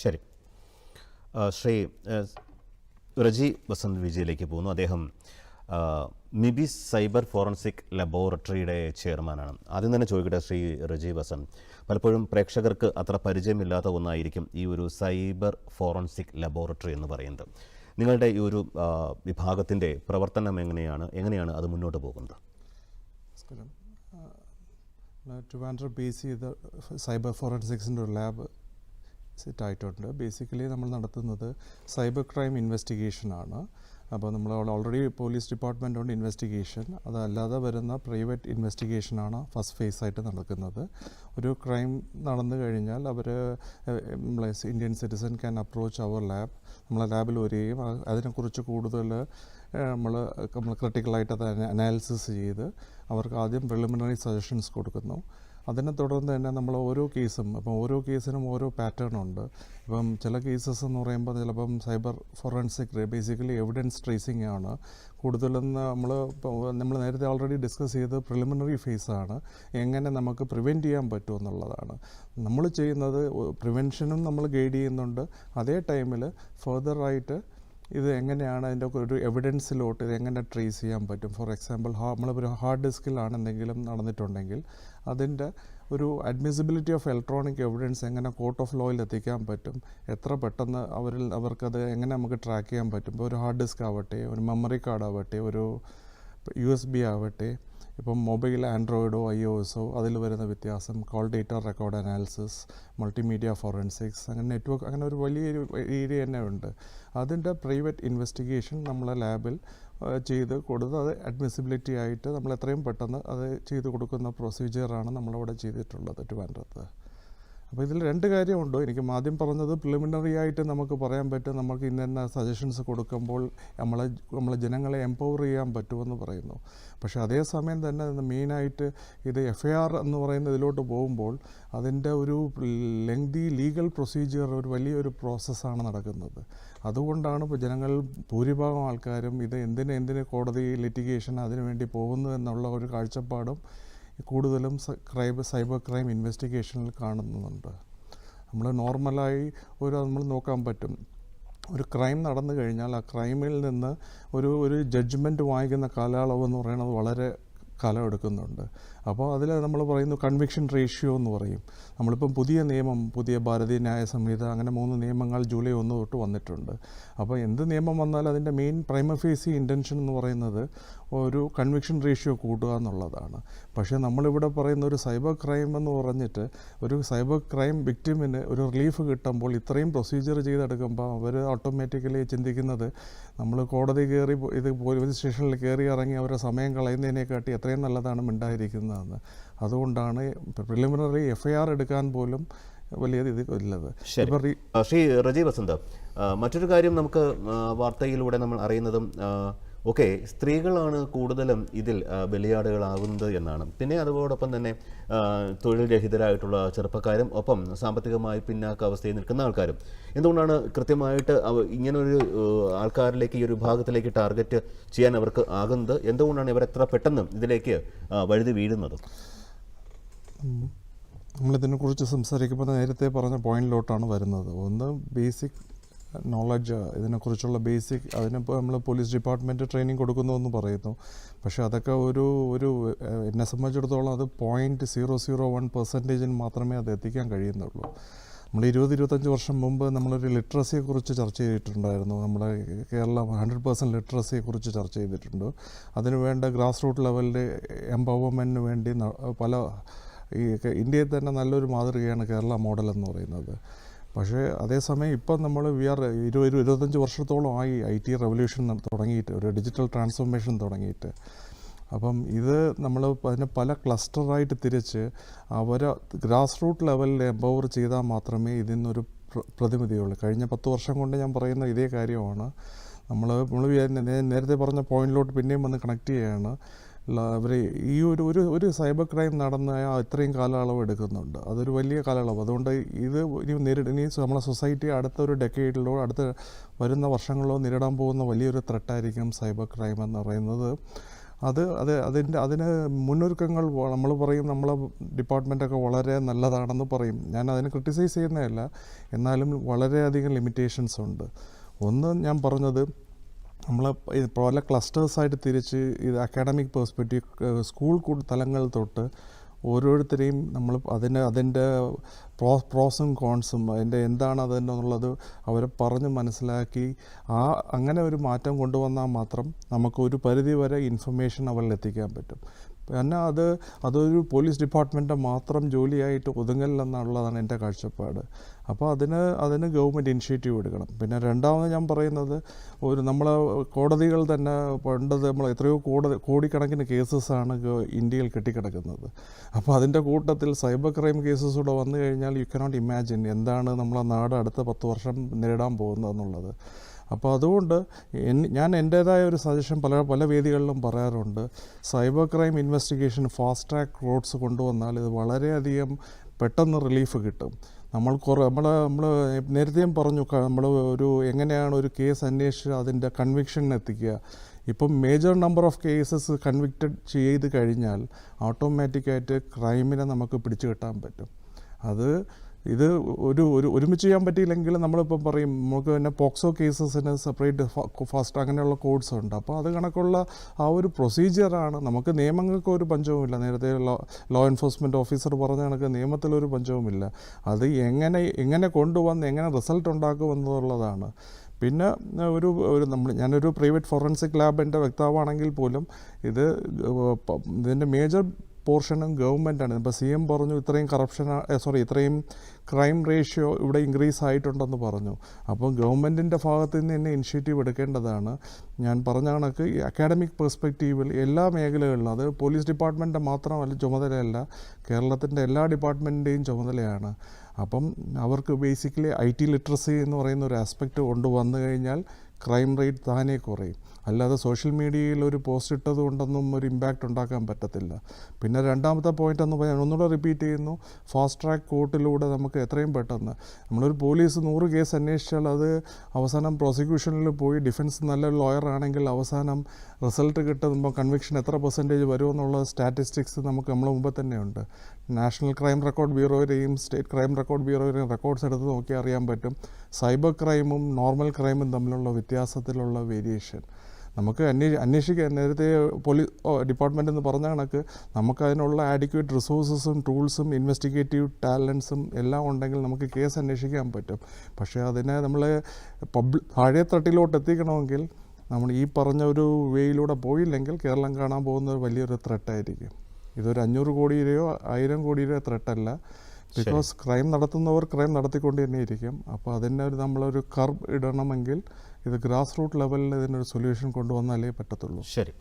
ശരി. ശ്രീ റജി വസന്ത് വിജയിലേക്ക് പോകുന്നു. അദ്ദേഹം മിബി സൈബർ ഫോറൻസിക് ലബോറട്ടറിയുടെ ചെയർമാനാണ്. ആദ്യം തന്നെ ചോദിക്കട്ടെ ശ്രീ റജി വസന്ത് പലപ്പോഴും പ്രേക്ഷകർക്ക് അത്ര പരിചയമില്ലാത്ത ഒന്നായിരിക്കും ഈ ഒരു സൈബർ ഫോറൻസിക് ലബോറട്ടറി എന്ന് പറയുന്നത്. നിങ്ങളുടെ ഈ ഒരു വിഭാഗത്തിന്റെ പ്രവർത്തനം എങ്ങനെയാണ് എങ്ങനെയാണ് അത് മുന്നോട്ട് പോകുന്നത്? ട്രിവാൻഡ്രം ബേസ് ചെയ്ത സൈബർ ഫോറൻസിക്സിന്റെ ഒരു ലാബ് സെറ്റ് ആയിട്ടുണ്ട് ബേസിക്കലി നമ്മൾ നടത്തുന്നത് സൈബർ ക്രൈം ഇൻവെസ്റ്റിഗേഷനാണ് അപ്പോൾ നമ്മൾ ഓൾറെഡി പോലീസ് ഡിപ്പാർട്ട്മെന്റ് ഉണ്ട് ഇൻവെസ്റ്റിഗേഷൻ അതല്ലാതെ വരുന്ന പ്രൈവറ്റ് ഇൻവെസ്റ്റിഗേഷനാണ് ഫസ്റ്റ് ഫേസ് ആയിട്ട് നടക്കുന്നത്. ഒരു ക്രൈം നടന്നു കഴിഞ്ഞാൽ അവർ ഇന്ത്യൻ സിറ്റിസൺ ക്യാൻ അപ്രോച്ച് അവർ ലാബ് നമ്മളെ ലാബിൽ വരികയും അതിനെക്കുറിച്ച് കൂടുതൽ നമ്മൾ നമ്മൾ ക്രിട്ടിക്കലായിട്ട് അത് അനാലിസിസ് ചെയ്ത് അവർക്ക് ആദ്യം പ്രിലിമിനറി സജഷൻസ് കൊടുക്കുന്നു. അതിനെ തുടർന്ന് തന്നെ നമ്മൾ ഓരോ കേസും അപ്പം ഓരോ കേസിനും ഓരോ പാറ്റേൺ ഉണ്ട്. ഇപ്പം ചില കേസസ് എന്ന് പറയുമ്പോൾ ചിലപ്പം cyber forensic basically evidence tracing ആണ്. കൂടുതലും നമ്മൾ നമ്മൾ നേരത്തെ ഓൾറെഡി ഡിസ്കസ് ചെയ്ത് പ്രിലിമിനറി ഫേസ് ആണ്. എങ്ങനെ നമുക്ക് പ്രിവെന്റ് ചെയ്യാൻ പറ്റും എന്നുള്ളതാണ്. നമ്മൾ ചെയ്യുന്നത് പ്രിവെൻഷനും നമ്മൾ ഗൈഡ് ചെയ്യുന്നുണ്ട്. അതേ ടൈമിൽ ഫർദറായിട്ട് ഇത് എങ്ങനെയാണ് അതിന്റെ ഒരു എവിഡൻസിലോട്ട് ഇത് എങ്ങനെ ട്രേസ് ചെയ്യാൻ പറ്റും? ഫോർ എക്സാമ്പിൾ നമ്മളൊരു ഹാർഡ് ഡിസ്കിലാണ് എന്തെങ്കിലും നടന്നിട്ടുണ്ടെങ്കിൽ അതിന്റെ ഒരു അഡ്മിസിബിലിറ്റി ഓഫ് ഇലക്ട്രോണിക് എവിഡൻസ് എങ്ങനെ കോർട്ട് ഓഫ് ലോയിൽ എത്തിക്കാൻ പറ്റും? എത്ര പെട്ടെന്ന് അവരിൽ അവർക്കത് എങ്ങനെ നമുക്ക് ട്രാക്ക് ചെയ്യാൻ പറ്റും? ഇപ്പോൾ ഒരു ഹാർഡ് ഡിസ്ക് ആവട്ടെ ഒരു മെമ്മറി കാർഡ് ആവട്ടെ ഒരു യു എസ് ബി ആവട്ടെ ഇപ്പം മൊബൈൽ ആൻഡ്രോയിഡോ ഐ ഒ എസോ അതിൽ വരുന്ന വ്യത്യാസം call data record analysis multimedia forensics അങ്ങനെ നെറ്റ്വർക്ക് അങ്ങനെ ഒരു വലിയൊരു ഏരിയ തന്നെ ഉണ്ട്. അതിന്റെ പ്രൈവറ്റ് ഇൻവെസ്റ്റിഗേഷൻ നമ്മളെ ലാബിൽ ചെയ്ത് കൊടുത്ത് അത് അഡ്മിസിബിലിറ്റി ആയിട്ട് നമ്മൾ എത്രയും പെട്ടെന്ന് അത് ചെയ്ത് കൊടുക്കുന്ന പ്രൊസീജിയറാണ് നമ്മളവിടെ ചെയ്തിട്ടുള്ളത് ട്രിവാൻഡ്രത്ത്. അപ്പോൾ ഇതിൽ രണ്ട് കാര്യമുണ്ട്? എനിക്ക് ആദ്യം പറഞ്ഞത് പ്രിലിമിനറി ആയിട്ട് നമുക്ക് പറയാൻ പറ്റും നമുക്ക് ഇന്ന സജഷൻസ് കൊടുക്കുമ്പോൾ നമ്മളെ നമ്മളെ ജനങ്ങളെ എംപവർ ചെയ്യാൻ പറ്റുമെന്ന് പറയുന്നു. പക്ഷേ അതേസമയം തന്നെ മെയിനായിട്ട് ഇത് എഫ് ഐ ആർ എന്ന് പറയുന്ന ഇതിലോട്ട് പോകുമ്പോൾ അതിന്റെ ഒരു ലെങ്തി ലീഗൽ പ്രൊസീജിയർ ഒരു വലിയൊരു പ്രോസസ്സാണ് നടക്കുന്നത്. അതുകൊണ്ടാണ് ഇപ്പോൾ ജനങ്ങൾ ഭൂരിഭാഗം ആൾക്കാരും ഇത് എന്തിന് എന്തിന് കോടതി ലിറ്റിഗേഷൻ അതിനു വേണ്ടി പോകുന്നു എന്നുള്ള ഒരു കാഴ്ചപ്പാടും കൂടുതലും ക്രൈബ് സൈബർ ക്രൈം ഇൻവെസ്റ്റിഗേഷനിൽ കാണുന്നുണ്ട്. നമ്മൾ നോർമലായി ഒരു നമ്മൾ നോക്കാൻ പറ്റും. ഒരു ക്രൈം നടന്നു കഴിഞ്ഞാൽ ആ ക്രൈമിൽ നിന്ന് ഒരു ഒരു ജഡ്ജ്മെന്റ് വാങ്ങിക്കുന്ന കാലയളവ് എന്ന് പറയുന്നത് വളരെ കാലം എടുക്കുന്നുണ്ട് അപ്പോൾ അതിൽ നമ്മൾ പറയുന്നു കൺവിക്ഷൻ റേഷ്യോ എന്ന് പറയും. നമ്മളിപ്പം പുതിയ നിയമം പുതിയ ഭാരതീയ ന്യായ സംഹിത അങ്ങനെ മൂന്ന് നിയമങ്ങൾ ജൂലൈ ഒന്ന് തൊട്ട് വന്നിട്ടുണ്ട്. അപ്പോൾ എന്ത് നിയമം വന്നാലും അതിന്റെ മെയിൻ പ്രൈമഫേസി ഇന്റൻഷൻ എന്ന് പറയുന്നത് ഒരു കൺവിക്ഷൻ റേഷ്യോ കൂട്ടുക എന്നുള്ളതാണ്. പക്ഷേ നമ്മളിവിടെ പറയുന്ന ഒരു സൈബർ ക്രൈം എന്ന് പറഞ്ഞിട്ട് ഒരു സൈബർ ക്രൈം വിക്ടിമിന് ഒരു റിലീഫ് കിട്ടുമ്പോൾ ഇത്രയും പ്രൊസീജിയർ ചെയ്തെടുക്കുമ്പോൾ അവർ ഓട്ടോമാറ്റിക്കലി ചിന്തിക്കുന്നത് നമ്മൾ കോടതി കയറി ഇത് പോലീസ് സ്റ്റേഷനിൽ കയറി ഇറങ്ങി അവരുടെ സമയം കളയുന്നതിനെക്കാട്ടി എത്രയും നല്ലതാണ് മിണ്ടായിരിക്കുന്നതെന്ന് അതുകൊണ്ടാണ് പ്രിലിമിനറി എഫ് ഐ ആർ എടുക്കാൻ പോലും വലിയ ഇല്ലത്. ശരി. റജി വസന്ത് മറ്റൊരു കാര്യം നമുക്ക് വാർത്തയിലൂടെ നമ്മൾ അറിയുന്നതും ഓക്കെ സ്ത്രീകളാണ് കൂടുതലും ഇതിൽ ബലിയാടുകളാകുന്നത് എന്നാണ്. പിന്നെ അതോടൊപ്പം തന്നെ തൊഴിൽ രഹിതരായിട്ടുള്ള ചെറുപ്പക്കാരും ഒപ്പം സാമ്പത്തികമായി പിന്നാക്ക അവസ്ഥയിൽ നിൽക്കുന്ന ആൾക്കാരും. എന്തുകൊണ്ടാണ് കൃത്യമായിട്ട് ഇങ്ങനൊരു ആൾക്കാരിലേക്ക് ഈ ഒരു വിഭാഗത്തിലേക്ക് ടാർഗറ്റ് ചെയ്യാൻ അവർക്ക് ആകുന്നത്? എന്തുകൊണ്ടാണ് ഇവർ എത്ര പെട്ടെന്ന് ഇതിലേക്ക് വഴുതി വീഴുന്നത്. നമ്മളിതിനെക്കുറിച്ച് സംസാരിക്കുമ്പോൾ നേരത്തെ പറഞ്ഞ പോയിന്റിലോട്ടാണ് വരുന്നത്. ഒന്ന് ബേസിക് നോളജ് ഇതിനെക്കുറിച്ചുള്ള ബേസിക് അതിനിപ്പോൾ നമ്മൾ പോലീസ് ഡിപ്പാർട്ട്മെന്റ് ട്രെയിനിങ് കൊടുക്കുന്നു എന്ന് പറയുന്നു. പക്ഷേ അതൊക്കെ ഒരു ഒരു എന്നെ സംബന്ധിച്ചിടത്തോളം അത് പോയിന്റ് സീറോ സീറോ വൺ പെർസെന്റേജിന് മാത്രമേ അത് എത്തിക്കാൻ കഴിയുന്നുള്ളൂ. നമ്മൾ ഇരുപത് ഇരുപത്തഞ്ച് വർഷം മുമ്പ് നമ്മളൊരു ലിറ്ററസിയെക്കുറിച്ച് ചർച്ച ചെയ്തിട്ടുണ്ടായിരുന്നു. നമ്മുടെ കേരളം ഹൺഡ്രഡ് പെർസെന്റ് ലിറ്ററസിയെക്കുറിച്ച് ചർച്ച ചെയ്തിട്ടുണ്ട്. അതിന് വേണ്ട ഗ്രാസ് റൂട്ട് ലെവലിന്റെ എംപവർമെന്റിന് വേണ്ടി പല ഈ ഇന്ത്യയിൽ തന്നെ നല്ലൊരു മാതൃകയാണ് കേരള മോഡൽ എന്ന് പറയുന്നത്. പക്ഷേ അതേസമയം ഇപ്പം നമ്മൾ വി ആർ ഇരുപത് ഇരുപത്തഞ്ച് വർഷത്തോളം ആയി ഐ ടി റെവല്യൂഷൻ തുടങ്ങിയിട്ട് ഒരു ഡിജിറ്റൽ ട്രാൻസ്ഫോർമേഷൻ തുടങ്ങിയിട്ട്. അപ്പം ഇത് നമ്മൾ അതിനെ പല ക്ലസ്റ്ററായിട്ട് തിരിച്ച് അവരെ ഗ്രാസ് റൂട്ട് ലെവലിൽ എംപവർ ചെയ്താൽ മാത്രമേ ഇതിനൊരു നിന്നൊരു പ്ര- പ്രതിനിധിയുള്ളൂ. കഴിഞ്ഞ പത്ത് വർഷം കൊണ്ട് ഞാൻ പറയുന്ന ഇതേ കാര്യമാണ്. നമ്മൾ നമ്മൾ നേരത്തെ പറഞ്ഞ പോയിന്റിലോട്ട് പിന്നെയും വന്ന് കണക്ട് ചെയ്യുകയാണ് അവർ ഈ ഒരു ഒരു ഒരു സൈബർ ക്രൈം നടന്ന ഇത്രയും കാലയളവ് എടുക്കുന്നുണ്ട്. അതൊരു വലിയ കാലയളവ്. അതുകൊണ്ട് ഇത് ഇനി നേരിട ഇനി നമ്മുടെ സൊസൈറ്റി അടുത്ത ഒരു ഡെക്കേഡിലോ അടുത്ത വരുന്ന വർഷങ്ങളിലോ നേരിടാൻ പോകുന്ന വലിയൊരു ത്രെട്ടായിരിക്കും സൈബർ ക്രൈം എന്ന് പറയുന്നത്. അത് അത് അതിന്റെ അതിന് മുന്നൊരുക്കങ്ങൾ നമ്മൾ പറയും നമ്മളെ ഡിപ്പാർട്ട്മെന്റൊക്കെ വളരെ നല്ലതാണെന്ന് പറയും. ഞാൻ അതിനെ ക്രിട്ടിസൈസ് ചെയ്യുന്നതല്ല. എന്നാലും വളരെയധികം ലിമിറ്റേഷൻസ് ഉണ്ട്. ഒന്ന് ഞാൻ പറഞ്ഞത് നമ്മൾ പല ക്ലസ്റ്റേഴ്സായിട്ട് തിരിച്ച് ഇത് അക്കാഡമിക് പേഴ്സ്പെക്റ്റീവ് സ്കൂൾ തലങ്ങൾ തൊട്ട് ഓരോരുത്തരെയും നമ്മൾ അതിന് അതിന്റെ പ്രോ പ്രോസും കോൺസും അതിന്റെ എന്താണ് അതെന്നുള്ളത് അവരെ പറഞ്ഞ് മനസ്സിലാക്കി. ആ അങ്ങനെ ഒരു മാറ്റം കൊണ്ടുവന്നാൽ മാത്രം നമുക്ക് ഒരു പരിധി വരെ ഇൻഫർമേഷൻ അവരിൽ എത്തിക്കാൻ പറ്റും. പിന്നെ അത് അതൊരു പോലീസ് ഡിപ്പാർട്ട്മെന്റ് മാത്രം ജോലിയായിട്ട് ഒതുങ്ങല്ലെന്നുള്ളതാണ് എന്റെ കാഴ്ചപ്പാട്. അപ്പോൾ അതിന് അതിന് ഗവൺമെന്റ് ഇനിഷ്യേറ്റീവ് എടുക്കണം. പിന്നെ രണ്ടാമത് ഞാൻ പറയുന്നത് ഒരു നമ്മൾ കോടതികൾ തന്നെ പണ്ടത് നമ്മൾ എത്രയോ കോടതി കോടിക്കണക്കിന് കേസസാണ് ഇന്ത്യയിൽ കെട്ടിക്കിടക്കുന്നത്. അപ്പോൾ അതിന്റെ കൂട്ടത്തിൽ സൈബർ ക്രൈം കേസസ് കൂടെ വന്നു കഴിഞ്ഞാൽ യു കനോട്ട് ഇമാജിൻ എന്താണ് നമ്മളെ നാട് അടുത്ത പത്ത് വർഷം നേരിടാൻ പോകുന്നതെന്നുള്ളത് അപ്പോൾ അതുകൊണ്ട് ഞാൻ എന്റേതായ ഒരു സജഷൻ പല പല വേദികളിലും പറയാറുണ്ട്. Cyber crime investigation fast track roads കൊണ്ടുവന്നാൽ ഇത് വളരെയധികം പെട്ടെന്ന് റിലീഫ് കിട്ടും. നമ്മൾ കുറേ നമ്മൾ നമ്മൾ നേരത്തെയും പറഞ്ഞു നമ്മൾ ഒരു എങ്ങനെയാണ് ഒരു കേസ് അന്വേഷിച്ച് അതിന്റെ കൺവിക്ഷൻ എത്തിക്കുക. ഇപ്പം major number of cases convicted ചെയ്ത് കഴിഞ്ഞാൽ ഓട്ടോമാറ്റിക്കായിട്ട് ക്രൈമിനെ നമുക്ക് പിടിച്ചു കിട്ടാൻ പറ്റും. അത് ഇത് ഒരു ഒരു ഒരുമിച്ച് ചെയ്യാൻ പറ്റിയില്ലെങ്കിൽ നമ്മളിപ്പം പറയും നമുക്ക് തന്നെ പോക്സോ കേസസിന് സെപ്പറേറ്റ് ഫാസ്റ്റ് അങ്ങനെയുള്ള കോഡ്സ് ഉണ്ട്. അപ്പോൾ അത് കണക്കുള്ള ആ ഒരു പ്രൊസീജിയറാണ്. നമുക്ക് നിയമങ്ങൾക്ക് ഒരു പഞ്ചവുമില്ല. നേരത്തെ ലോ എൻഫോഴ്സ്മെന്റ് ഓഫീസർ പറഞ്ഞ കണക്ക് നിയമത്തിലൊരു പഞ്ചവുമില്ല. അത് എങ്ങനെ എങ്ങനെ കൊണ്ടുവന്ന് എങ്ങനെ റിസൾട്ട് ഉണ്ടാക്കുമെന്നുള്ളതാണ്. പിന്നെ ഒരു ഒരു നമ്മൾ ഞാനൊരു പ്രൈവറ്റ് ഫോറൻസിക് ലാബിന്റെ വ്യക്താവാണെങ്കിൽ പോലും ഇത് ഇതിന്റെ മേജർ പോർഷനും ഗവൺമെന്റാണ് ഇപ്പോൾ സി എം പറഞ്ഞു ഇത്രയും കറപ്ഷൻ സോറി ഇത്രയും ക്രൈം റേഷ്യോ ഇവിടെ ഇൻക്രീസ് ആയിട്ടുണ്ടെന്ന് പറഞ്ഞു. അപ്പോൾ ഗവൺമെന്റിന്റെ ഭാഗത്ത് നിന്ന് തന്നെ ഇനിഷ്യേറ്റീവ് എടുക്കേണ്ടതാണ്. ഞാൻ പറഞ്ഞ കണക്ക് ഈ അക്കാഡമിക് പെർസ്പെക്റ്റീവിൽ എല്ലാ മേഖലകളിലും അത് പോലീസ് ഡിപ്പാർട്ട്മെന്റ് മാത്രമല്ല ചുമതലയല്ല കേരളത്തിന്റെ എല്ലാ ഡിപ്പാർട്ട്മെന്റിന്റെയും ചുമതലയാണ്. അപ്പം അവർക്ക് ബേസിക്കലി ഐ ടി ലിറ്ററസി എന്ന് പറയുന്ന ഒരു ആസ്പെക്റ്റ് കൊണ്ടുവന്നു കഴിഞ്ഞാൽ ക്രൈം റേറ്റ് താനേ കുറയും. അല്ലാതെ സോഷ്യൽ മീഡിയയിൽ ഒരു പോസ്റ്റ് ഇട്ടത് കൊണ്ടൊന്നും ഒരു ഇമ്പാക്റ്റ് ഉണ്ടാക്കാൻ പറ്റത്തില്ല. പിന്നെ രണ്ടാമത്തെ പോയിന്റ് എന്ന് പറയാൻ ഒന്നുകൂടെ റിപ്പീറ്റ് ചെയ്യുന്നു. ഫാസ്റ്റ് ട്രാക്ക് കോർട്ടിലൂടെ നമുക്ക് എത്രയും പെട്ടെന്ന് നമ്മളൊരു പോലീസ് നൂറ് കേസ് അന്വേഷിച്ചാൽ അത് അവസാനം പ്രോസിക്യൂഷനിൽ പോയി ഡിഫൻസ് നല്ല ലോയർ ആണെങ്കിൽ അവസാനം റിസൾട്ട് കിട്ടുമ്പോൾ കൺവിക്ഷൻ എത്ര പെർസെന്റേജ് വരുമെന്നുള്ള സ്റ്റാറ്റിസ്റ്റിക്സ് നമുക്ക് നമ്മളെ മുമ്പ് തന്നെയുണ്ട് നാഷണൽ ക്രൈം റെക്കോർഡ് ബ്യൂറോയുടെയും സ്റ്റേറ്റ് ക്രൈം റെക്കോർഡ് ബ്യൂറോയുടെയും റെക്കോർഡ്സ് എടുത്ത് നോക്കിയാൽ അറിയാൻ പറ്റും. സൈബർ ക്രൈമും നോർമൽ ക്രൈമും തമ്മിലുള്ള വ്യത്യാസത്തിലുള്ള വേരിയേഷൻ നമുക്ക് അന്വേ അന്വേഷിക്കാൻ നേരത്തെ പോലീസ് ഡിപ്പാർട്ട്മെന്റ് എന്ന് പറഞ്ഞ കണക്ക് നമുക്ക് അതിനുള്ള ആഡിക്വേറ്റ് റിസോഴ്സസും ടൂൾസും ഇൻവെസ്റ്റിഗേറ്റീവ് ടാലൻസും എല്ലാം ഉണ്ടെങ്കിൽ നമുക്ക് കേസ് അന്വേഷിക്കാൻ പറ്റും. പക്ഷേ അതിനെ നമ്മൾ പബ്ലിക് താഴെ തട്ടിലോട്ട് എത്തിക്കണമെങ്കിൽ നമ്മൾ ഈ പറഞ്ഞ ഒരു വേയിലൂടെ പോയില്ലെങ്കിൽ കേരളം കാണാൻ പോകുന്ന വലിയൊരു ത്രെട്ടായിരിക്കും ഇതൊരു അഞ്ഞൂറ് കോടിയുടെയോ ആയിരം കോടിയുടെയോ ത്രെട്ടല്ല ബിക്കോസ് ക്രൈം നടത്തുന്നവർ ക്രൈം നടത്തിക്കൊണ്ട് തന്നെ ഇരിക്കും അപ്പോൾ അതിന്റെ ഒരു നമ്മളൊരു കർവ് ഇടണമെങ്കിൽ ഇത് ഗ്രാസ് റൂട്ട് ലെവലിൽ ഇതിനൊരു സൊല്യൂഷൻ കൊണ്ടുവന്നാലേ പറ്റത്തുള്ളൂ. ശരി.